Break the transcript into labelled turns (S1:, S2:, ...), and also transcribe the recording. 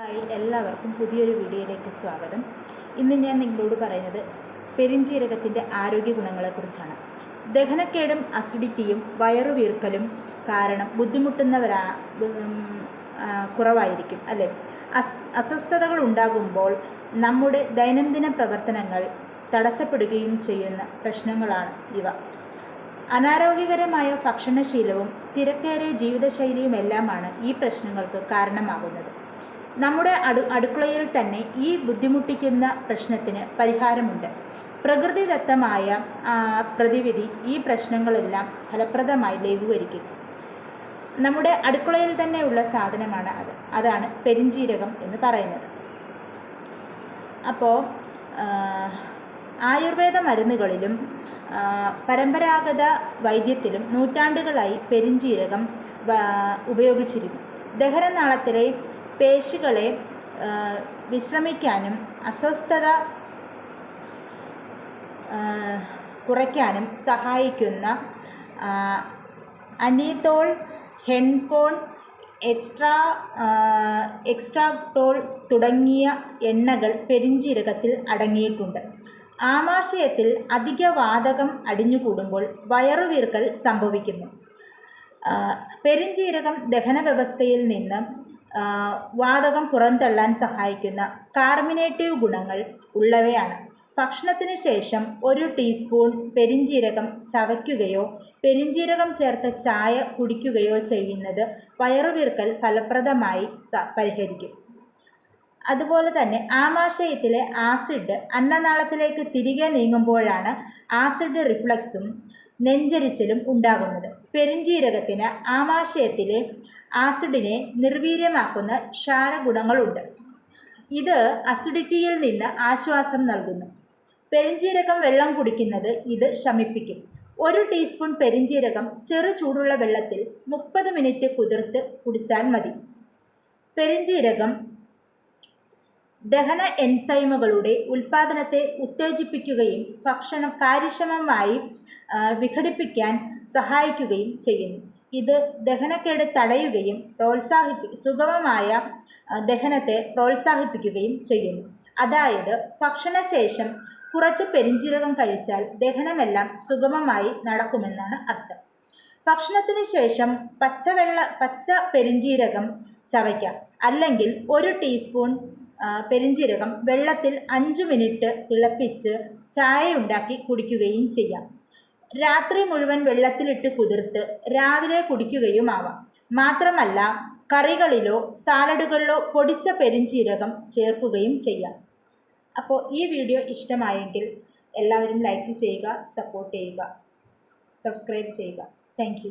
S1: Hi എല്ലാവർക്കും പുതിയൊരു വീഡിയോയിലേക്ക് സ്വാഗതം. ഇന്ന് ഞാൻ നിങ്ങളോട് പറയുന്നത് പെരിഞ്ചീരകത്തിന്റെ ആരോഗ്യ ഗുണങ്ങളെക്കുറിച്ചാണ്. ദഹനക്കേടും അസിഡിറ്റിയും വയറുവീർക്കലും കാരണം ബുദ്ധിമുട്ടുന്നവരാ കുറവായിരിക്കും അല്ലേ? അസ് അസ്വസ്ഥതകൾ ഉണ്ടാകുമ്പോൾ നമ്മുടെ ദൈനംദിന പ്രവർത്തനങ്ങൾ തടസ്സപ്പെടുകയും ചെയ്യുന്ന പ്രശ്നങ്ങളാണ് ഇവ. അനാരോഗ്യകരമായ ഭക്ഷണശീലവും തിരക്കേറിയ ജീവിതശൈലിയുമെല്ലാമാണ് ഈ പ്രശ്നങ്ങൾക്ക് കാരണമാകുന്നത്. നമ്മുടെ അടു അടുക്കളയിൽ തന്നെ ഈ ബുദ്ധിമുട്ടിക്കുന്ന പ്രശ്നത്തിന് പരിഹാരമുണ്ട്. പ്രകൃതിദത്തമായ പ്രതിവിധി ഈ പ്രശ്നങ്ങളെല്ലാം ഫലപ്രദമായി ലഘൂകരിക്കും. നമ്മുടെ അടുക്കളയിൽ തന്നെയുള്ള സാധനമാണ് അത്. അതാണ് പെരിഞ്ജീരകം എന്ന് പറയുന്നത്. അപ്പോൾ ആയുർവേദ മരുന്നുകളിലും പരമ്പരാഗത വൈദ്യത്തിലും നൂറ്റാണ്ടുകളായി പെരിഞ്ജീരകം ഉപയോഗിച്ചിരുന്നു. ദഹനനാളത്തിലെ പേശികളെ വിശ്രമിക്കാനും അസ്വസ്ഥത കുറയ്ക്കാനും സഹായിക്കുന്ന അനീതോൾ ഹെൻകോൺ എക്സ്ട്രാ എക്സ്ട്രാ എക്സ്ട്രാക്ടോൾ തുടങ്ങിയ എണ്ണകൾ പെരിഞ്ചീരകത്തിൽ അടങ്ങിയിട്ടുണ്ട്. ആമാശയത്തിൽ അധിക വാതകം അടിഞ്ഞുകൂടുമ്പോൾ വയറുവീർക്കൽ സംഭവിക്കുന്നു. പെരിഞ്ചീരകം ദഹന വ്യവസ്ഥയിൽ നിന്ന് വാതകം പുറന്തള്ളാൻ സഹായിക്കുന്ന കാർമിനേറ്റീവ് ഗുണങ്ങൾ ഉള്ളവയാണ്. ഭക്ഷണത്തിന് ശേഷം ഒരു ടീസ്പൂൺ പെരിഞ്ജീരകം ചവയ്ക്കുകയോ പെരിഞ്ജീരകം ചേർത്ത ചായ കുടിക്കുകയോ ചെയ്യുന്നത് വയറുവീർക്കൽ ഫലപ്രദമായി പരിഹരിക്കും. അതുപോലെ തന്നെ ആമാശയത്തിലെ ആസിഡ് അന്നനാളത്തിലേക്ക് തിരികെ നീങ്ങുമ്പോഴാണ് ആസിഡ് റിഫ്ലക്സും നെഞ്ചരിച്ചിലും ഉണ്ടാകുന്നത്. പെരിഞ്ജീരകത്തിന് ആമാശയത്തിലെ ആസിഡിനെ നിർവീര്യമാക്കുന്ന ക്ഷാരഗുണങ്ങളുണ്ട്. ഇത് അസിഡിറ്റിയിൽ നിന്ന് ആശ്വാസം നൽകുന്നു. പെരിഞ്ചീരകം വെള്ളം കുടിക്കുന്നത് ഇത് ശമിപ്പിക്കും. ഒരു ടീസ്പൂൺ പെരിഞ്ചീരകം ചെറു ചൂടുള്ള വെള്ളത്തിൽ മുപ്പത് മിനിറ്റ് കുതിർത്ത് കുടിച്ചാൽ മതി. പെരിഞ്ചീരകം ദഹന എൻസൈമുകളുടെ ഉൽപ്പാദനത്തെ ഉത്തേജിപ്പിക്കുകയും ഭക്ഷണം കാര്യക്ഷമമായി വിഘടിപ്പിക്കാൻ സഹായിക്കുകയും ചെയ്യുന്നു. ഇത് ദഹനക്കേട് തടയുകയും പ്രോത്സാഹിപ്പി സുഗമമായ ദഹനത്തെ പ്രോത്സാഹിപ്പിക്കുകയും ചെയ്യുന്നു. അതായത് ഭക്ഷണശേഷം കുറച്ച് പെരിഞ്ചീരകം കഴിച്ചാൽ ദഹനമെല്ലാം സുഗമമായി നടക്കുമെന്നാണ് അർത്ഥം. ഭക്ഷണത്തിന് ശേഷം പച്ചവെള്ള പച്ച പെരിഞ്ചീരകം ചവയ്ക്കാം. അല്ലെങ്കിൽ ഒരു ടീസ്പൂൺ പെരിഞ്ചീരകം വെള്ളത്തിൽ അഞ്ച് മിനിറ്റ് തിളപ്പിച്ച് ചായ ഉണ്ടാക്കി കുടിക്കുകയും ചെയ്യാം. രാത്രി മുഴുവൻ വെള്ളത്തിലിട്ട് കുതിർത്ത് രാവിലെ കുടിക്കുകയുമാവാം. മാത്രമല്ല കറികളിലോ സാലഡുകളിലോ പൊടിച്ച പെരിഞ്ചീരകം ചേർക്കുകയും ചെയ്യാം. അപ്പോൾ ഈ വീഡിയോ ഇഷ്ടമായെങ്കിൽ എല്ലാവരും ലൈക്ക് ചെയ്യുക സപ്പോർട്ട് ചെയ്യുക സബ്സ്ക്രൈബ് ചെയ്യുക. താങ്ക്